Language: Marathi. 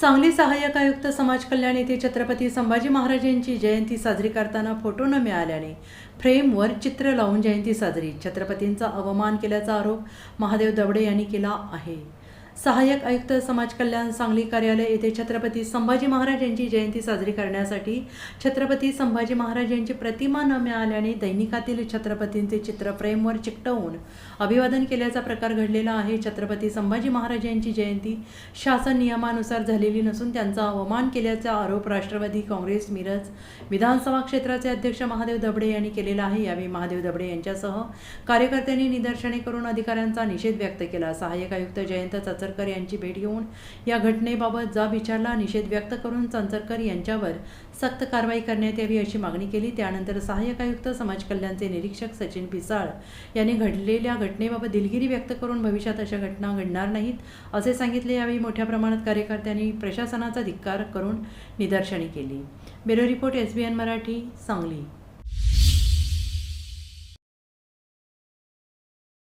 सांगली सहाय्यक आयुक्त समाज कल्याण येथे छत्रपती संभाजी महाराजांची जयंती साजरी करताना फोटो न मिळाल्याने फ्रेमवर चित्र लावून जयंती साजरी. छत्रपतींचा अवमान केल्याचा आरोप महादेव दवडे यांनी केला आहे. सहाय्यक आयुक्त समाज कल्याण सांगली कार्यालय येथे छत्रपती संभाजी महाराज यांची जयंती साजरी करण्यासाठी छत्रपती संभाजी महाराज यांची प्रतिमा न मिळाल्याने दैनिकातील छत्रपतींचे चित्र फ्रेमवर चिकटवून अभिवादन केल्याचा प्रकार घडलेला आहे. छत्रपती संभाजी महाराज यांची जयंती शासन नियमानुसार झालेली नसून त्यांचा अवमान केल्याचा आरोप राष्ट्रवादी काँग्रेस मिरज विधानसभा क्षेत्राचे अध्यक्ष महादेव दबडे यांनी केलेला आहे. यावेळी महादेव दबडे यांच्यासह कार्यकर्त्यांनी निदर्शने करून अधिकाऱ्यांचा निषेध व्यक्त केला. सहाय्यक आयुक्त जयंत चंचरकर यांची भेट घेऊन या घटनेबाबत जाब विचारला निषेध व्यक्त करून चंचरकर यांच्यावर सक्त कारवाई करण्यात यावी अशी मागणी केली. त्यानंतर सहाय्यक आयुक्त समाज कल्याणचे निरीक्षक सचिन पिसाळ यांनी घडलेल्या घटनेबाबत दिलगिरी व्यक्त करून भविष्यात अशा घटना घडणार नाहीत असे सांगितले. यावेळी मोठ्या प्रमाणात कार्यकर्त्यांनी प्रशासनाचा धिक्कार करून निदर्शने केली. Bureau report S B N Marathi Sangli.